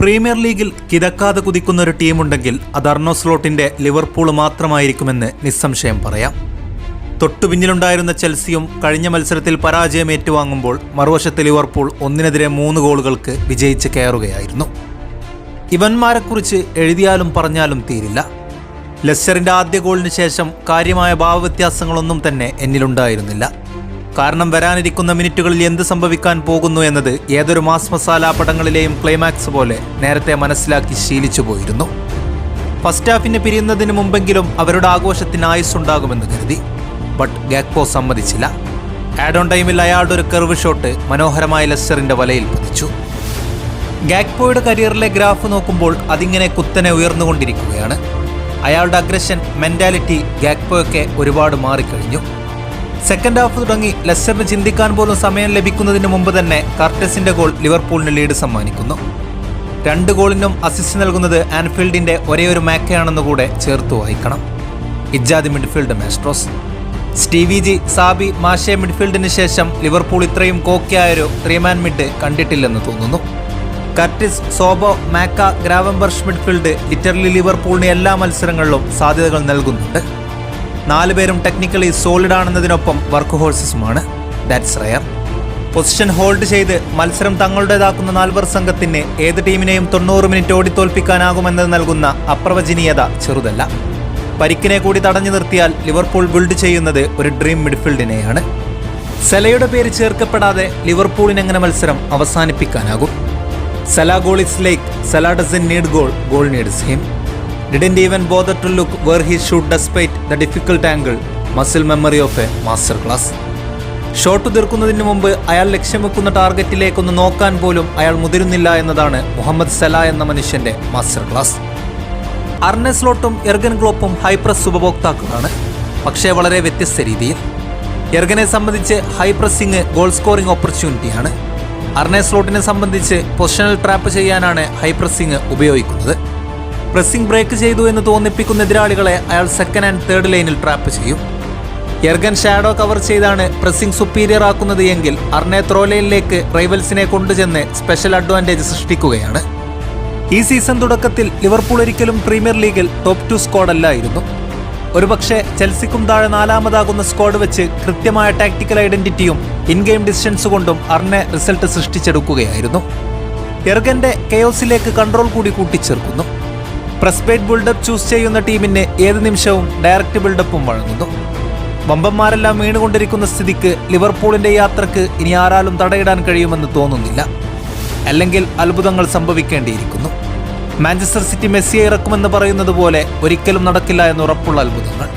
Premier ലീഗിൽ കിതക്കാതെ കുതിക്കുന്ന ഒരു ടീമുണ്ടെങ്കിൽ അത് അർണോസ്ലോട്ടിന്റെ ലിവർപൂൾ മാത്രമായിരിക്കുമെന്ന് നിസ്സംശയം പറയാം. തൊട്ടുപിന്നിലുണ്ടായിരുന്ന ചെൽസിയും കഴിഞ്ഞ മത്സരത്തിൽ പരാജയം ഏറ്റുവാങ്ങുമ്പോൾ മറുവശത്ത് ലിവർപൂൾ ഒന്നിനെതിരെ മൂന്ന് ഗോളുകൾക്ക് വിജയിച്ച് കയറുകയായിരുന്നു. ഇവന്മാരെക്കുറിച്ച് എഴുതിയാലും പറഞ്ഞാലും തീരില്ല. ലെസ്റ്ററിന്റെ ആദ്യ ഗോളിന് ശേഷം കാര്യമായ ഭാവവ്യത്യാസങ്ങളൊന്നും തന്നെ എന്നിലുണ്ടായിരുന്നില്ല. കാരണം വരാനിരിക്കുന്ന മിനിറ്റുകളിൽ എന്ത് സംഭവിക്കാൻ പോകുന്നു എന്നത് ഏതൊരു മാസ് മസാല പടങ്ങളിലെയും ക്ലൈമാക്സ് പോലെ നേരത്തെ മനസ്സിലാക്കി ശീലിച്ചു പോയിരുന്നു. ഫസ്റ്റ് ഹാഫിന് പിരിയുന്നതിന് മുമ്പെങ്കിലും അവരുടെ ആഘോഷത്തിന് ആയുസ്സുണ്ടാകുമെന്ന് കരുതി. ബട്ട് ഗാക്പോ സമ്മതിച്ചില്ല. ആഡ് ഓൺ ടൈമിൽ അയാളുടെ ഒരു കർവ് ഷോട്ട് മനോഹരമായ ലെസ്റ്ററിന്റെ വലയിൽ പതിച്ചു. ഗാക്പോയുടെ കരിയറിലെ ഗ്രാഫ് നോക്കുമ്പോൾ അതിങ്ങനെ കുത്തനെ ഉയർന്നുകൊണ്ടിരിക്കുകയാണ്. അയാളുടെ അഗ്രഷൻ മെന്റാലിറ്റി ഗാക്പോയൊക്കെ ഒരുപാട് മാറിക്കഴിഞ്ഞു. സെക്കൻഡ് ഹാഫ് തുടങ്ങി ലെസ്റ്ററിന് ചിന്തിക്കാൻ പോലും സമയം ലഭിക്കുന്നതിന് മുമ്പ് തന്നെ കർട്ടസിന്റെ ഗോൾ ലിവർപൂളിന് ലീഡ് സമ്മാനിക്കുന്നു. രണ്ട് ഗോളിനും അസിസ്റ്റ് നൽകുന്നത് ആൻഫീൽഡിന്റെ ഒരേ ഒരു മാക്കയാണെന്ന് കൂടെ ചേർത്ത് വായിക്കണം ഇജാദി midfield maestros. Stevie G Xabi മാഷെ മിഡ്ഫീൽഡിന് ശേഷം ലിവർപൂൾ ഇത്രയും കോക്കിയായൊരു ത്രീമാൻ മിഡ് കണ്ടിട്ടില്ലെന്ന് തോന്നുന്നു. കർട്ടിസ് സോബോ മാക്ക ഗ്രാവംബർഷ് മിഡ്ഫീൽഡ് ലിറ്ററലി ലിവർപൂളിന് എല്ലാ മത്സരങ്ങളിലും സാധ്യതകൾ നൽകുന്നുണ്ട്. നാലുപേരും ടെക്നിക്കലി സോളിഡ് ആണെന്നതിനൊപ്പം വർക്ക് ഹോഴ്സസുമാണ് ദാറ്റ്സ് റയർ പൊസിഷൻ ഹോൾഡ് ചെയ്ത് മത്സരം തങ്ങളുടേതാക്കുന്ന നാൽവർ സംഘത്തിന് ഏത് ടീമിനെയും തൊണ്ണൂറ് മിനിറ്റ് ഓടിത്തോൽപ്പിക്കാനാകുമെന്നത് നൽകുന്ന അപ്രവചനീയത ചെറുതല്ല. പരിക്കിനെ കൂടി തടഞ്ഞു നിർത്തിയാൽ ലിവർപൂൾ ബിൽഡ് ചെയ്യുന്നത് ഒരു ഡ്രീം മിഡ്ഫീൽഡിനെയാണ് സെലയുടെ പേര് ചേർക്കപ്പെടാതെ ലിവർപൂളിന് എങ്ങനെ മത്സരം അവസാനിപ്പിക്കാനാകും? Salah goal is like Salah doesn't need goal goal needs him didn't even bother to look where he shoot despite the difficult angle muscle memory of a master class shot തീർക്കുന്നതിന് മുമ്പ് അയാൾ ലക്ഷ്യം വെക്കുന്ന ടാർഗറ്റിലേക്കൊന്ന് നോക്കാൻ പോലും അയാൾ മുതിരുന്നില്ല എന്നതാണ് മുഹമ്മദ് സല എന്ന മനുഷ്യന്റെ മാസ്റ്റർ ക്ലാസ് അർനെസ്ലോട്ടും എർഗൻ ഗ്ലോപ്പും ഹൈപ്രസ് ഉപഭോക്താക്കളാണ്. പക്ഷേ വളരെ വ്യത്യസ്ത രീതിയിൽ. എർഗനെ സംബന്ധിച്ച് ഹൈപ്രസിംഗ് ഗോൾ സ്കോറിംഗ് ഓപ്പർച്യൂണിറ്റിയാണ്. അർനെ സ്ലോട്ടിനെ സംബന്ധിച്ച് പൊസിഷണൽ ട്രാപ്പ് ചെയ്യാനാണ് ഹൈപ്രസിംഗ് ഉപയോഗിക്കുന്നത്. പ്രസ്സിംഗ് ബ്രേക്ക് ചെയ്തു എന്ന് തോന്നിപ്പിക്കുന്ന എതിരാളികളെ അയാൾ സെക്കൻഡ് ആൻഡ് തേർഡ് ലൈനിൽ ട്രാപ്പ് ചെയ്യും. എർഗൻ ഷാഡോ കവർ ചെയ്താണ് പ്രസ്സിംഗ് സുപ്പീരിയർ ആക്കുന്നത് എങ്കിൽ അർനെ ത്രോ ലൈനിലേക്ക് റൈവൽസിനെ കൊണ്ടുചെന്ന് സ്പെഷ്യൽ അഡ്വാന്റേജ് സൃഷ്ടിക്കുകയാണ്. ഈ സീസൺ തുടക്കത്തിൽ ലിവർപൂൾ ഒരിക്കലും പ്രീമിയർ ലീഗിൽ ടോപ്പ് ടു സ്ക്വാഡ് അല്ലായിരുന്നു. ഒരുപക്ഷെ ചെൽസിക്കും താഴെ നാലാമതാകുന്ന സ്ക്വാഡ് വെച്ച് കൃത്യമായ ടാക്ടിക്കൽ ഐഡന്റിറ്റിയും ഇൻ ഗെയിം ഡിസ്റ്റൻസ് കൊണ്ടും അർണെ റിസൾട്ട് സൃഷ്ടിച്ചെടുക്കുകയായിരുന്നു. എർഗന്റെ കെയോസിലേക്ക് കൺട്രോൾ കൂടി കൂട്ടിച്ചേർക്കുന്നു. പ്രസ്പെയ്ഡ് ബിൽഡപ്പ് ചൂസ് ചെയ്യുന്ന ടീമിന് ഏത് നിമിഷവും ഡയറക്റ്റ് ബിൽഡപ്പും വഴങ്ങുന്നു. വമ്പന്മാരെല്ലാം വീണുകൊണ്ടിരിക്കുന്ന സ്ഥിതിക്ക് ലിവർപൂളിന്റെ യാത്രയ്ക്ക് ഇനി ആരാലും തടയിടാൻ കഴിയുമെന്ന് തോന്നുന്നില്ല. അല്ലെങ്കിൽ അത്ഭുതങ്ങൾ സംഭവിക്കേണ്ടിയിരിക്കുന്നു. മാഞ്ചസ്റ്റർ സിറ്റി മെസ്സിയെ ഇറക്കുമെന്ന് പറയുന്നത് പോലെ ഒരിക്കലും നടക്കില്ല എന്ന് ഉറപ്പുള്ള അത്ഭുതങ്ങൾ.